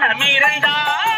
மனம் இருந்தால்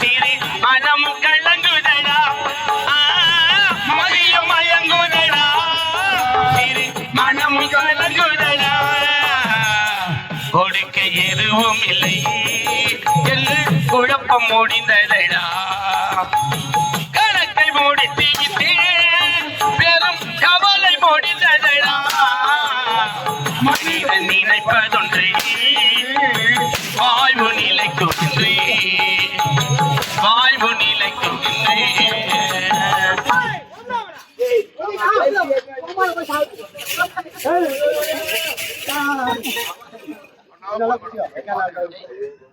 சிறு மனம் கலங்குதடா. கொடுக்க எதுவும் இல்லை. குழப்பம் முடிந்ததடா கணக்கை மூடி விட்டேன் பெரும் கவலை முடிந்ததடா மனிதன் நினைப்பதொன்றே வாய்வு நிலைக்குன்றே வாய்வு நிலைக்குகின்றே Thank you.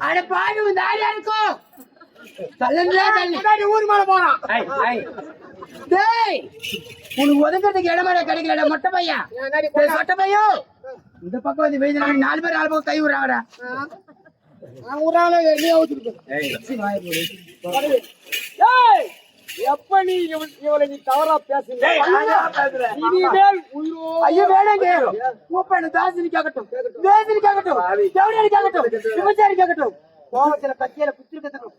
அட பாரு உன் தாரியா இருக்கும் தள்ளந்தே தள்ளி ஊர் மேல போறான் டேய் உனக்கு ஒதுங்கிறதுக்கு இடமாட கிடைக்கலடா மொட்டை பையன். சொட்டை பையன் இந்த பக்கம் வந்து வெயில நாலு பேர் நாலு பக்கம் கை விடுறாங்கடா ஒரு ஆளு நீ அவுத்துட்டு இவன் இவளை நீ தவறா பேசுங்க இனிமேல் உயிரோ ஐயோ வேணாங்க மூப்பனு தாசினி கேட்கட்டும் வேசினி கேட்கட்டும் தேவடியாரி கேட்கட்டும் விபச்சாரி கேட்கட்டும் கோவத்துல கத்தியில குத்திரு கத்தணும்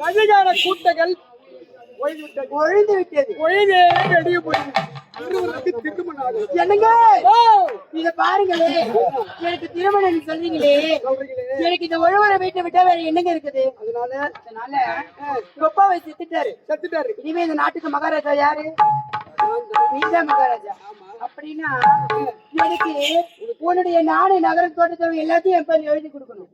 அதிகார கூட்டங்கள் ஒழிந்து விட்டது ஒழிந்து விட்டது ஒழிதே வெளியே திருமணம் என்னங்க? இத பாருங்களே. எனக்கு திருமணம் சொல்றீங்களே. எனக்கு இந்த ஒழுவரை வீட்டை விட்டா வேற என்னங்க இருக்குது? அதனால? அதனால வயசு செத்துட்டாரு. செத்துட்டாரு. இனிமே இந்த நாட்டுக்கு மகாராஜா யாரு? நீதான் மகாராஜா. அப்படின்னா எனக்கு உன்னுடைய நாடு நகர தோட்டத்தை எல்லாத்தையும் என் எழுதி கொடுக்கணும்.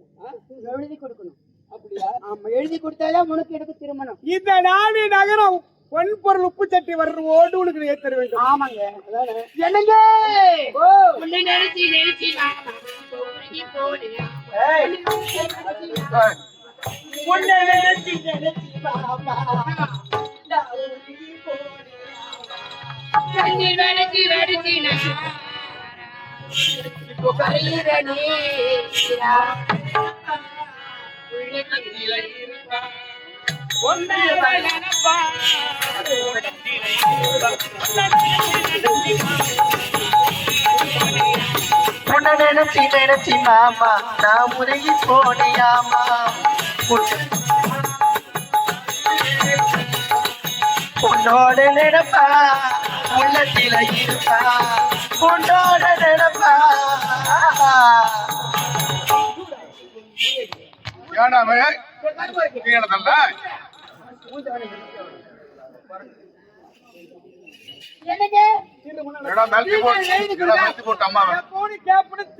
எழுதி கொடுக்கணும். அப்படியா? ஆமா எழுதி கொடுத்தாதான் உனக்கு எனக்கு திருமணம். இந்த நாடு நகரம் பொன் பொருள் உப்பு சட்டி வர்ற ஓடு உனக்கு ஏத்தர வேண்டும். ஆமாங்க என்னங்க? நினைச்சு நினைச்சு நினைச்சு நினைச்சு நினைச்சு உன்னை நினைச்சி நினைச்சு மாமா நான் முறையி போனியாமா உன்னோட நினைப்பா? உள்ளத்தில இருப்பா உன்னோட நினைப்பா? ஏடா கீழதல்ல கீழே தந்தா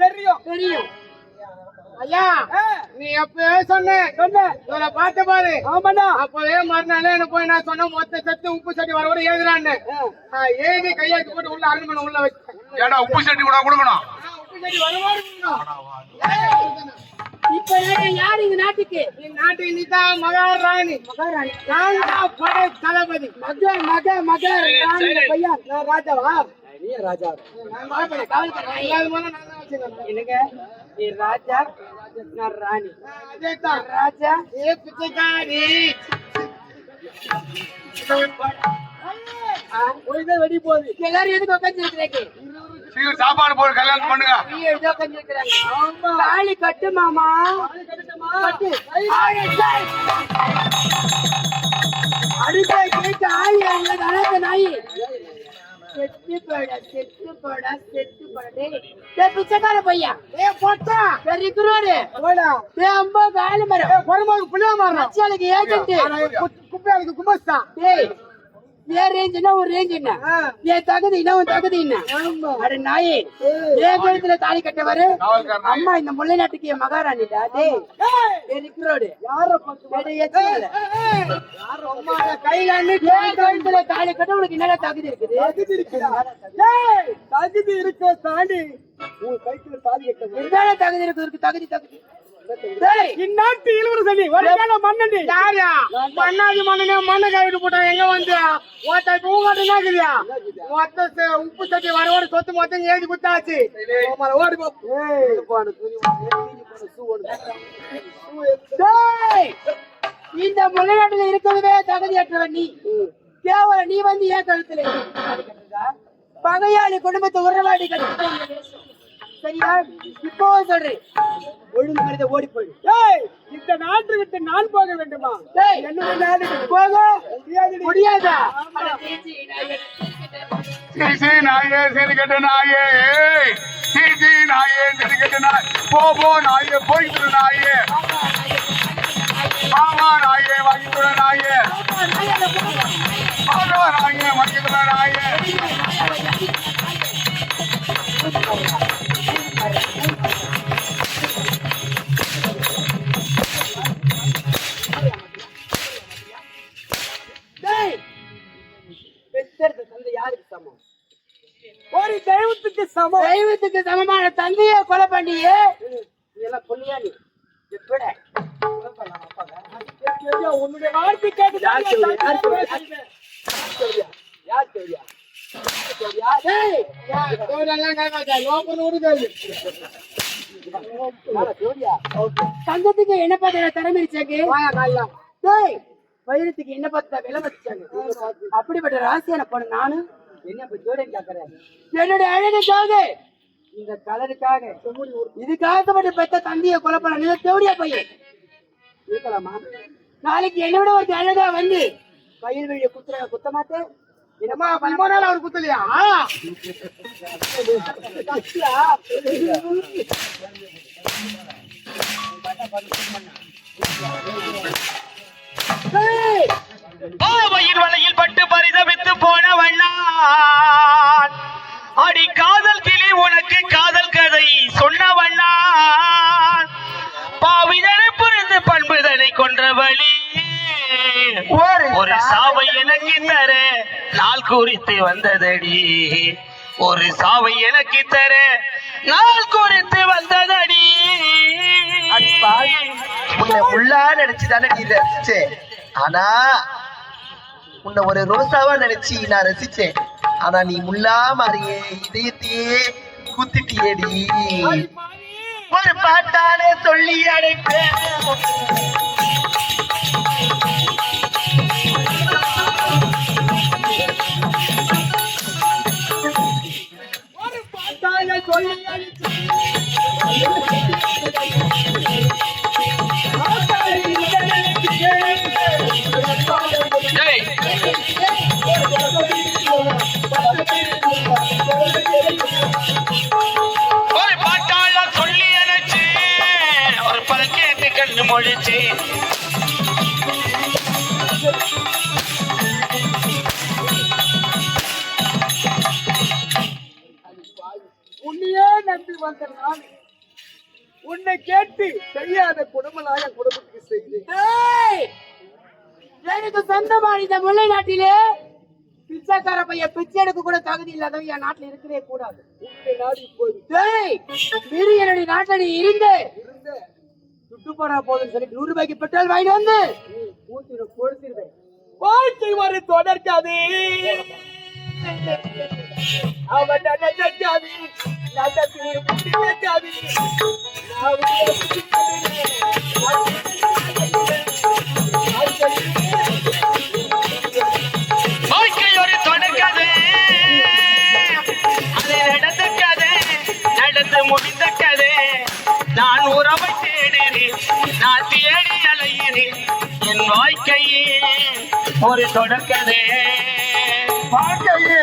தெரியும். தெரியும். ஐயா நீ எப்பவே சொன்ன. சொன்ன. இவரை பார்த்த பாரு. ஆமாடா அப்பவே மறுநாளே என்ன போய் நான் சொன்ன மொத்த சத்து உப்பு சட்டி வர கூட எழுதுறான்னு எழுதி கையாக்கி போட்டு உள்ள அரண்மனை உள்ள வச்சேன். ஏடா உப்பு சட்டி கூட கொடுக்கணும். உப்பு சட்டி இருக்கணும். இப்ப யாரு இந்த நாட்டுக்கு? இந்த நாட்டு நீதான் மகாராணி. மகாராணி. நான் தான் படை தளபதி. மக மக மக ராணி பையன். நான் ராஜாவா? நீ ராஜா. என்னங்க? நீ ராஜா நான் ராணி. அதேதான். ராஜா ஏ பிச்சைக்காரி. போய்தான் வெடி போகுது எல்லாரும் எதுக்கு உட்காந்து இருக்கிறீங்க சாப்பாடு போடு கல்யாணம் பண்ணுங்க. நீ எதுக்கு உட்காந்து இருக்கிறாங்க தாலி கட்டு மாமா. கட்டு அடுத்த கேட்டு ஆளி அங்க நாய். செத்து போடா செத்து போடா செத்து போடா டேய் டேய் பிச்சைக்கார பையா ஏ போட்டா டேய் அம்பா காலி மரம். ஏஜென்ட் குப்பையாளுக்கு டேய் என் ரேஞ்சுனா ஒரு ரேஞ்ச் என்ன? என் தகுதி என்ன உன் தகுதி என்ன? அட நாயே என் கழுத்துல தாலி கட்டவரு. அம்மா இந்த முல்லை நாட்டுக்கு என் கையில என் கழுத்துல தாலி கட்ட உனக்கு என்னடா தகுதி இருக்குது? தகுதி இருக்க தாண்டி உன் கைக்குள்ள தாலி கட்ட என்னடா தகுதி இருக்கு? தகுதி தகுதி. இந்நாட்டு இளவரசனி வருங்கால மன்னனி யாரா? மன்னாதி மன்னனே மண்ணை கைவிட்டு போட்டான். எங்க வந்து? ஒருத்த இப்ப மொத்த உப்பு சட்டி வர சொத்து மொத்தம் எழுதி குத்தாச்சு ஓடி இந்த முல்லை நாட்டுல இருக்கிறதே தகுதியற்றவன் நீ. கேவலம் நீ வந்து ஏன் கழுத்துல? பகையாளி குடும்பத்தை உறவாடி கட்டு சரியா? இப்போ சொல்றேன். ஒழுங்கு மனித ஓடி போயிடு. ஏய் இந்த நாட்டு விட்டு நான் போக வேண்டுமா? டேய், என்னுடைய நாடு போக முடியாதுடி. முடியாதா? சீசி நாயே சரி கட்ட நாயே. ஏய். சீசி நாயே சரி கட்ட நாய். போ போ நாயே போய்கிட்டு நாயே. மாமா நாயே வாங்கிட்டு நாயே. மாமா நாயே வாங்கிட்டு நாயே. தெய்வத்துக்கு சமமான தந்தையை கொலை பண்ணியே? இதெல்லாம் பொண்ணியா நீ. எப்பட? உன்னுடைய வார்த்தை கேட்டு யார் டேய் தங்கத்துக்கு என்ன பார்த்த திறமை இருச்சாக்கு டேய் வைரத்துக்கு என்ன பார்த்தா விலை வச்சாங்க அப்படிப்பட்ட ராசியான பொண்ணு நானு. என்ன என்னுடைய அழகுக்காக இந்த கலருக்காக இதுக்காக மட்டும் பெத்த தந்திய கொலை பண்ண. நீங்க தேவடியா பையன்? இருக்கலாமா நாளைக்கு என்ன விட ஒரு அழகா வந்து பயிர் வழிய குத்துற குத்த மாட்டேன். என்னமா ரொம்ப நாள் அவர் குத்தலையா? வலையில் பட்டு பரிதவித்து போன வண்ணா அடி காதல் சாவை எனக்கு தர நாள் குறித்து வந்ததடி. ஒரு சாவை எனக்கு தர நாள் குறித்து வந்ததடி. உன்னை முள்ளா நினைச்சுதானே நீ ரசிச்சேன். ஆனா உன்னை ஒரு ரோசாவா நினைச்சு நான் ரசிச்சேன். ஆனா நீ முள்ளா மாறியே இதயத்தையே குத்திட்டியேடி. ஒரு பாட்டாலே சொல்லி அடைப்பேன். சொல்லி அணைச்சு ஒரு பல கேட்டு கண்ணு மொழிச்சு. உன்னை கேட்டு செய்யாத குடும்பலாய குடும்பத்துக்கு செய்தேன்! எனக்கு சொந்தமா இந்த முல்லை நாட்டிலே பிச்சைக்கார பையன் பிச்சை எடுக்க கூட தகுதி இல்லாதவன் என் நாட்டுல இருக்கவே கூடாது. மீறி என்னுடைய நாட்டுல நீ இருந்து சுட்டு போற போதுன்னு சொல்லி நூறு ரூபாய்க்கு பெட்ரோல் வாங்கிட்டு வந்து கொடுத்துருவேன் வாழ்க்கை வரை தொடர்க்காது. அவன் நடந்த ஜாதி நடத்தி முடிந்த ஜாதி வாழ்க்கையோடு தொடர்கதை அது நடந்த கதை நடந்து முடிந்த கதை நான் உறவை தேடினேன் நான் தேடி ஒரு தொடர்கதை வாழ்க்கையே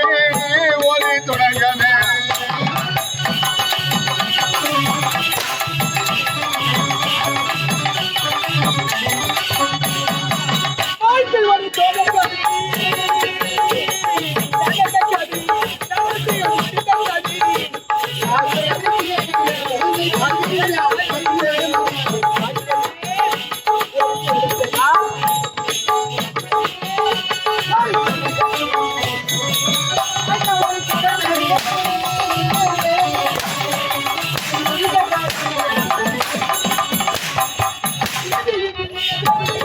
是。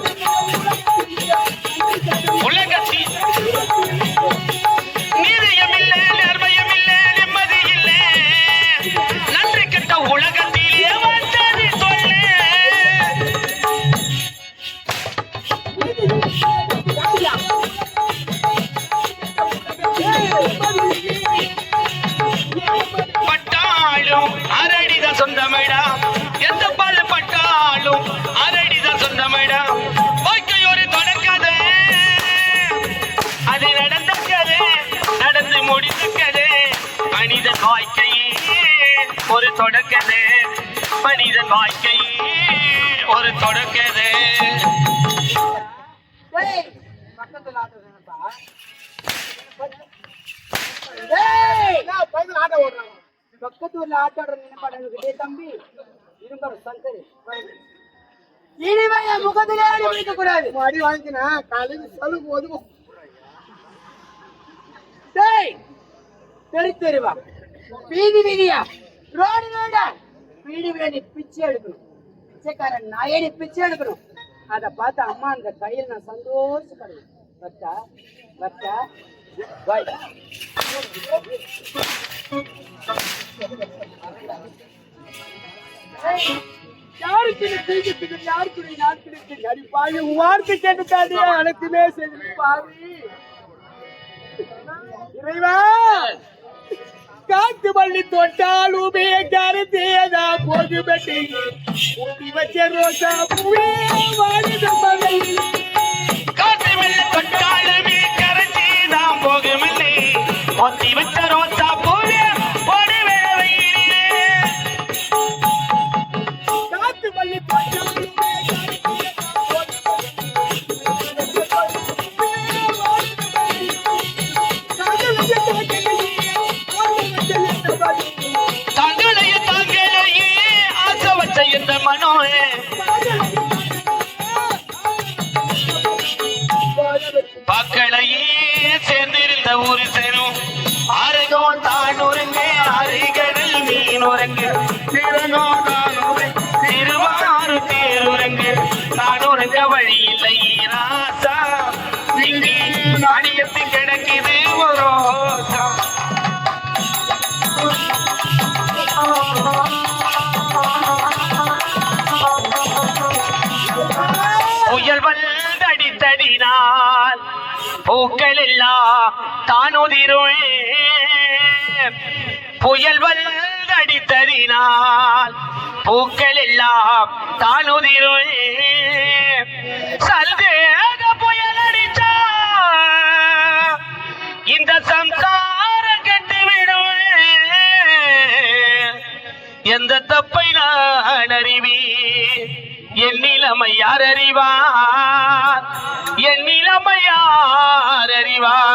ஒரு தொடக்கதே மனிதன் வாழ்க்கையே ஒரு தொடக்கது. பக்கத்துல ஆட்டோட நினைப்பாடு தம்பி. இரும்பர் சங்கரி. இனிமே முகத்திலே அடி வைக்க கூடாது. அடி வாங்கினா காலையில் சலுகு ஒதுக்கும் டேய் தெரு தெருவா வீதி வீதியா? ரோடு ரோடா. வீடு வீடு பிச்சை எடுக்கணும். பிச்சைக்காரன் நாயடி பிச்சை எடுக்கணும். அதை பார்த்து அம்மா அந்த கையில் நான் சந்தோஷப்படுவேன். வட்டா வட்டா பாய். யாருக்கு நீ தூக்கிட்டு யாருக்கு நீ அடி பாய் வார்த்தை கேட்டுட்டாடி அனைத்துமே செய்து பாரு இறைவா! காத்து பள்ளி தொட்டால் தொட்டாலுமே கருத்தேதா போது பெட்டி ஊட்டி வச்ச ரோசா பூவே வாடித போகுமில்லை. ஒத்தி வச்ச ரோசா ஆறுகோ தான் உறங்க ஆறுகடல் மீன் உறங்க. சிறங்கோ நானூறு திருவாறு தேருறங்க நான் உறங்க வழி இல்லை ராசா. இங்கே நாணயத்து கிடக்குது ஒரு ரோசா. புயல் வந்தடித்தடினால் பூக்கள் எல்லாம் தானுதிரும் புயல் வந்தடித்தடினால் பூக்கள் எல்லாம் தானுதிரும் சந்தேக புயல் அடிச்சா இந்த சம்சாரம் கட்டுவிடும். எந்த தப்பை நான் அறிவி என் நிலைமை யார் அறிவார்? என் நிலைமை யார் அறிவார்?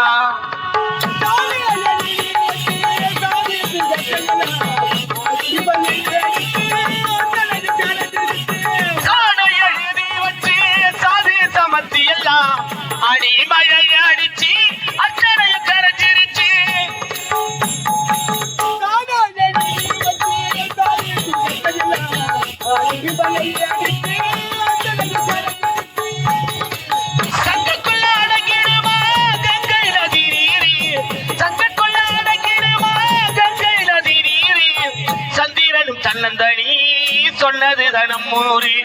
சொன்னது தனம் மூறி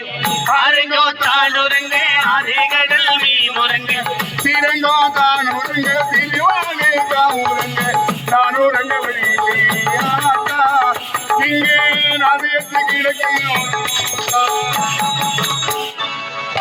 ஆறுங்கோ தானுரங்க ஆறுகடல் மீனுரங்க சிறங்கோ தானூருங்க சிறுவானே தானூருங்க தானூரங்க வெளியிலே ஆட்டா இங்கே நாணயத்துக்கு இலக்கியம்